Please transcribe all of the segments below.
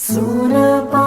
Sudah.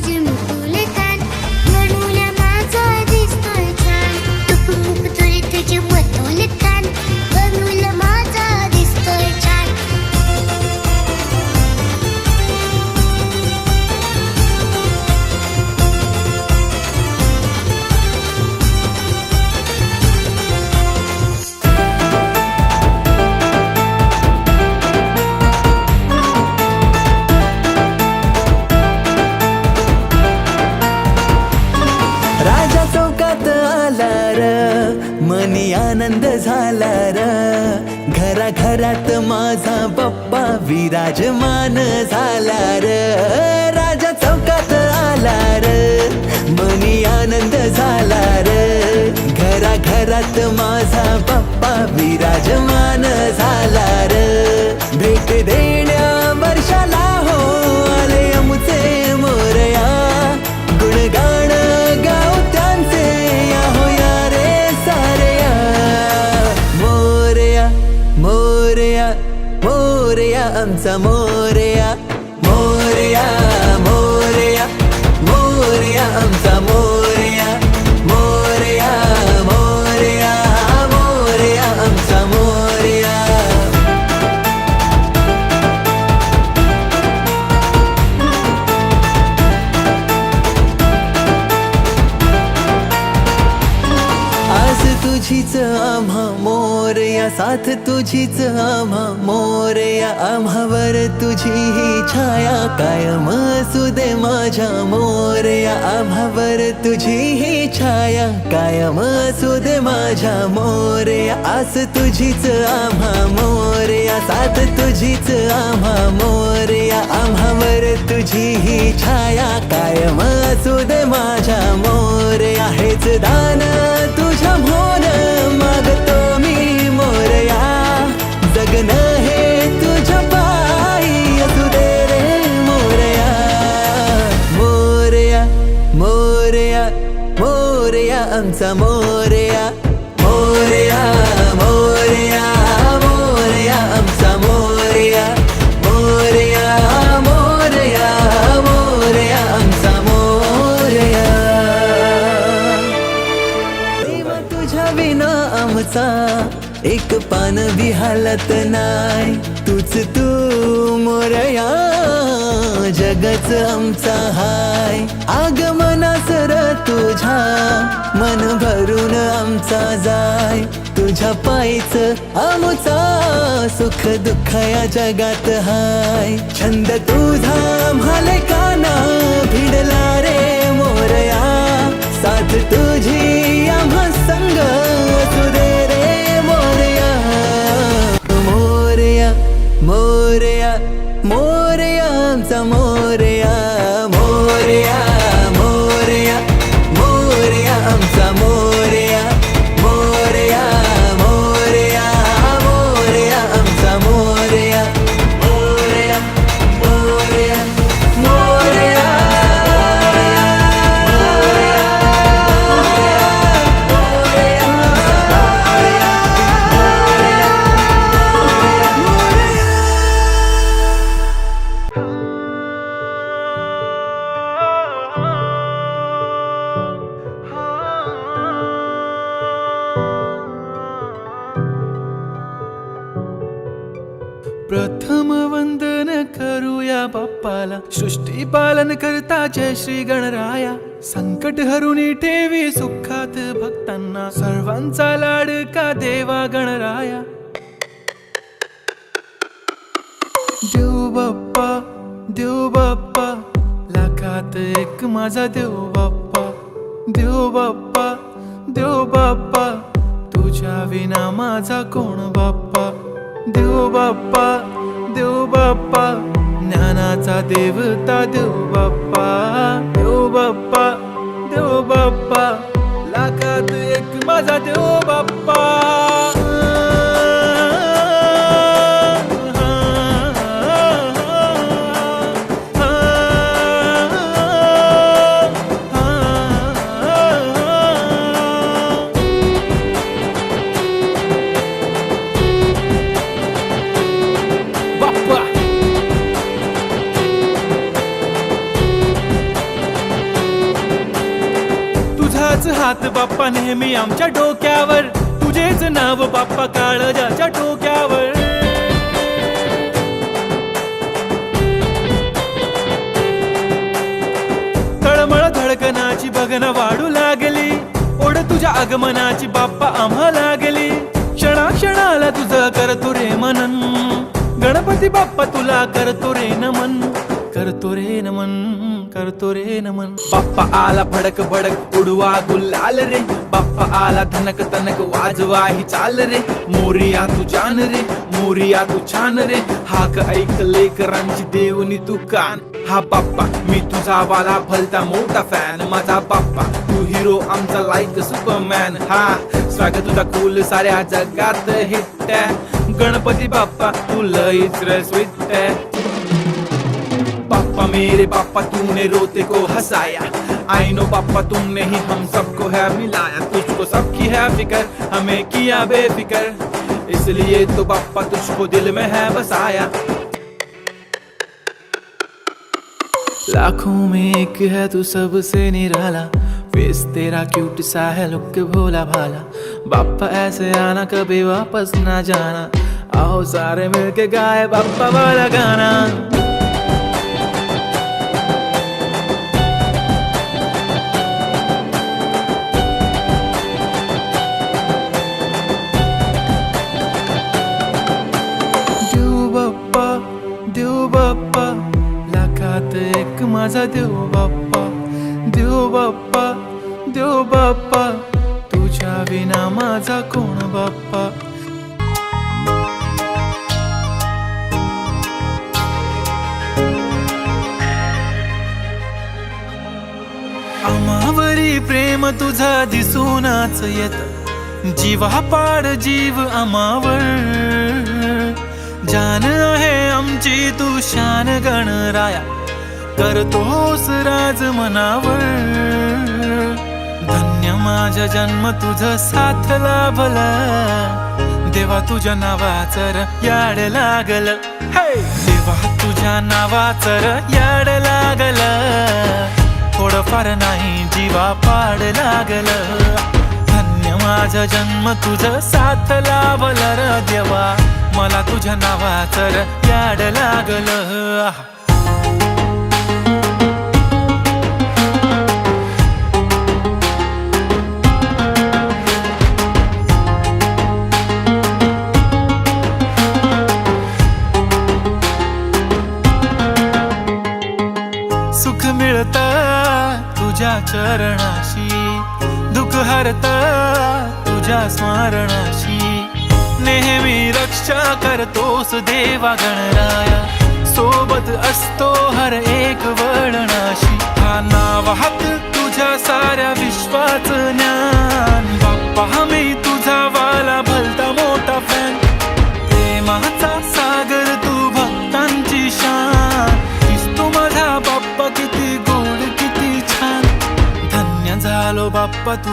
ты. झाला र घरा घरात माझा बाप्पा विराजमान झाला र राजा चौकात आला र मनी आनंद झाला र घरा घरात माझा बाप्पा विराजमान झाला र मोरया आमचा तुझीच आम्हा मोरया आम्हावर तुझी ही छाया कायम असू दे माझ्या. मोरया आम्हावर तुझी ही छाया कायम असू दे माझ्या. मोरया आस तुझीच आम्हा मोरया साथ तुझीच आम्हा. मोरया आम्हावर तुझी ही छाया कायम असू दे माझ्या. मोरया हेच दान तुझ्या मोर मागतो मी. मोरया जगन हे तुझ्या पायी असू दे रे मोरया. मोरया मोरया मोरया आमचा मोरया. मोरया मोरया मोरया आमचा मोरया. मोरया मोरया मोरया आमचा मोरया. देवा तुझ्या विना आमचा एक पान बी हालत नाय तूच तू मोरया जगच आमचा हाय. आगमना सर तुझ्या मन भरून आमचा जाय. तुझ्या पायच आमचा सुख दुःख या जगात हाय. छंद तुझा म्हाले काना भिडला रे मोरया. साथ तुझी आम्हा संग असू दे. मोरया बाप्पाला सृष्टी पालन करता जय श्री गणराया. संकट हरुणी ठेवी सुखात भक्तांना. सर्वांचा लाडका देवा गणराया. देव बाप्पा देव बाप्पा लाखात एक माझा देव बाप्पा. देव बाप्पा देव बाप्पा तुझ्या विना माझा कोण बाप्पा? देव बाप्पा देव बाप्पा ज्ञानाचा देवता देव बाप्पा देव बाप्पा देव बाप्पा लाखात एक माझा देव बाप्पा बाप्पा तुझाच हात बाप्पा नेहमी आमच्या डोक्यावर. तुझेच नाव बाप्पा काळजाच्या डोक्यावर तळमळ धडकनाची बघन वाढू लागली. ओढ तुझ्या आगमनाची बाप्पा आम्हा लागली. क्षणा क्षणाला तुझं करतो रे मनन. गणपती बाप्पा तुला करतो रे नमन. करतो रे नमन. करतो रे नमन. बाप्पा आला भडक भडक उडवा गुलाल रे. बाप्पा आला धनक तनक वाजवा ही चाल रे. मोरिया तू जान रे मोरिया तू छान रे. हाक ऐक लेकरांची देवनी तू कान. हा बाप्पा मी तुझा वाला भलता मोठा फॅन माझा बाप्पा तू हिरो आमचा लाईक सुपरमॅन हा स्वागत तुझा कुल साऱ्या जगात हिट गणपती बाप्पा तू लईच रे पापा, मेरे पापा, तूने रोते को हंसाया। आई नो पापा, तुमने ही हम सबको है मिलाया। तुझको सबकी है फिकर, हमें किया बेफिकर। इसलिए तो पापा, तुझको दिल में है बसाया। लाखों में एक है तू सबसे निराला। फेस तेरा क्यूट सा है लुक भोला भाला। बापा ऐसे आना कभी वापस ना जाना। आओ सारे मिलके गाए बापा वाला गाना। माझा देव बाप्पा देव बाप्पा देव बाप्पा तुझ्या विना माझा कोण बाप्पा? आमावरी प्रेम तुझा दिसूनच येत. जीवा पाड जीव आमावर जान आहे आमची तू शान गणराया करतोस राज मनावर. धन्य माझा जन्म तुझ साथ लाभला. देवा तुझ्या नावाचर याड लागल. हे देवा तुझ्या नावाचर याड लागल. थोडंफार नाही जीवा पाड लागल. धन्य माझा जन्म तुझ साथ लाभल र देवा. मला तुझ्या नावाचर याड लागल. चरणाशी. दुःख हरता तुझ्या स्मरणाशी. नेहमी रक्षा करतोस देवा गणराया.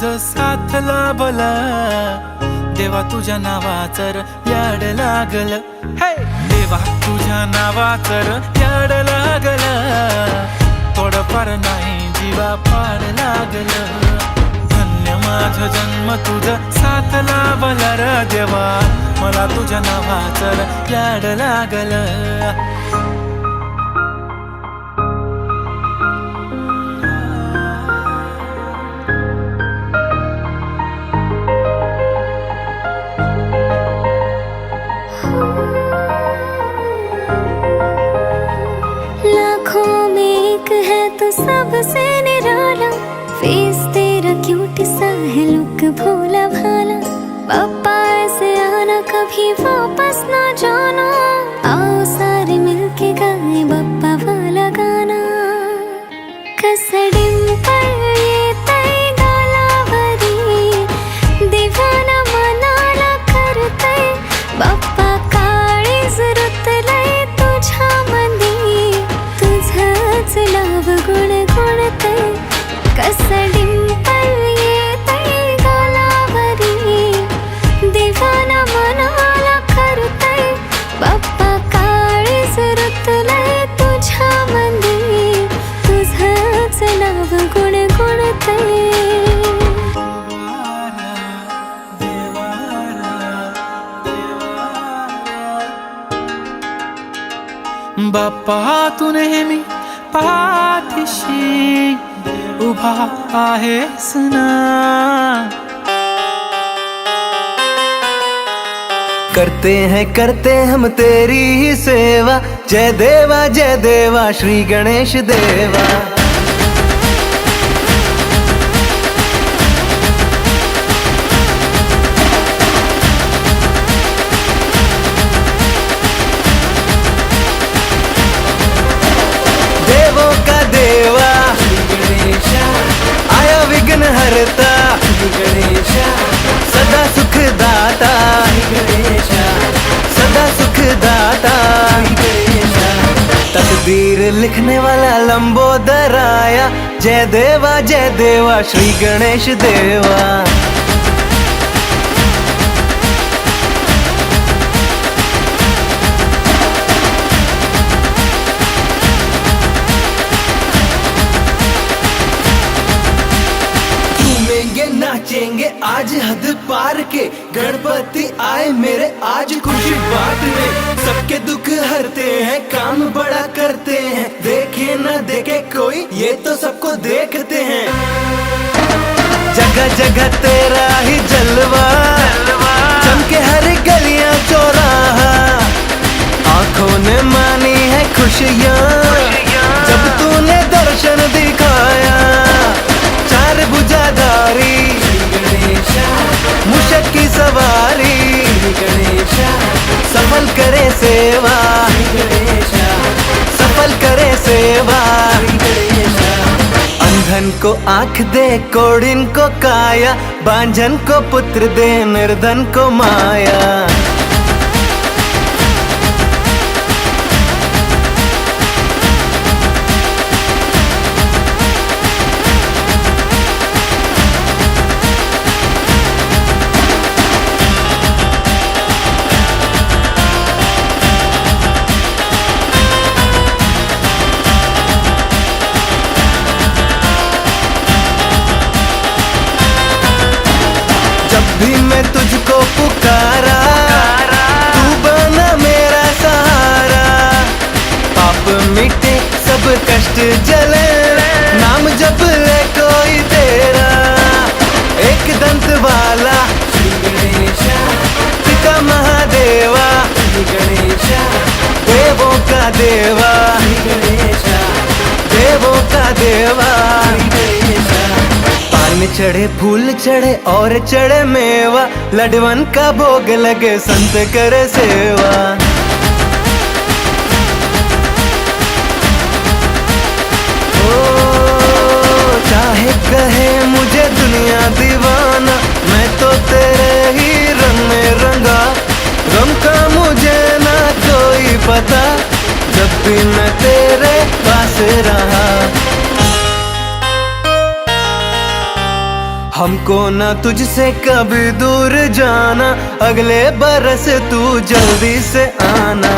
तुझ साथ लाभला. देवा तुझ्या नावाचर याड लागल. Hey! देवा तुझ्या नावाचर याड लागल. थोडंफार नाही जीवा पाड लागल. धन्य माझ जन्म तुझ साथ लाभला र देवा. मला तुझ्या नावाचर याड लागल. है भूला भाला पापा ऐसे आना कभी वापस ना जाना। आओ सारे मिलके गाए बप्पा बाप्पा नेहमी पाठीशी उभा आहेस करते हैं, करते हम तेरी ही सेवा। जय देवा जय देवा, श्री गणेश देवा। लिखने वाला लंबोदर आया। जय देवा जय देवा, श्री गणेश देवा। नाचेंगे, आज हद पार के। गणपति आए मेरे आज खुशी बांटने सबके दुख हरते हैं, काम बड़ा करते हैं। देखे न देखे कोई, ये तो सबको देखते हैं। जगह जगह तेरा ही जलवा, चमके हर गलियाँ चौराहा। आँखों ने मानी है खुशियाँ, जब तूने दर्शन दिखाया सफल करे सेवा। सफल करे सेवा। अंधन को आँख दे, कोड़िन को काया, बांझन को पुत्र दे, निर्धन को माया। कष्ट जले, नाम जप ले कोई तेरा। एक दंत वाला, पिता महादेवा। देवों का देवा। देवों का देवा। पान चढ़े, फूल चढ़े और चढ़े मेवा। लडवन का भोग लगे, संत करे सेवा। दीवाना, मैं तो तेरे ही रंग में रंगा। गम का मुझे ना कोई पता, जब भी मैं तेरे पास रहा। हमको ना तुझसे कभी दूर जाना, अगले बरस तू जल्दी से आना।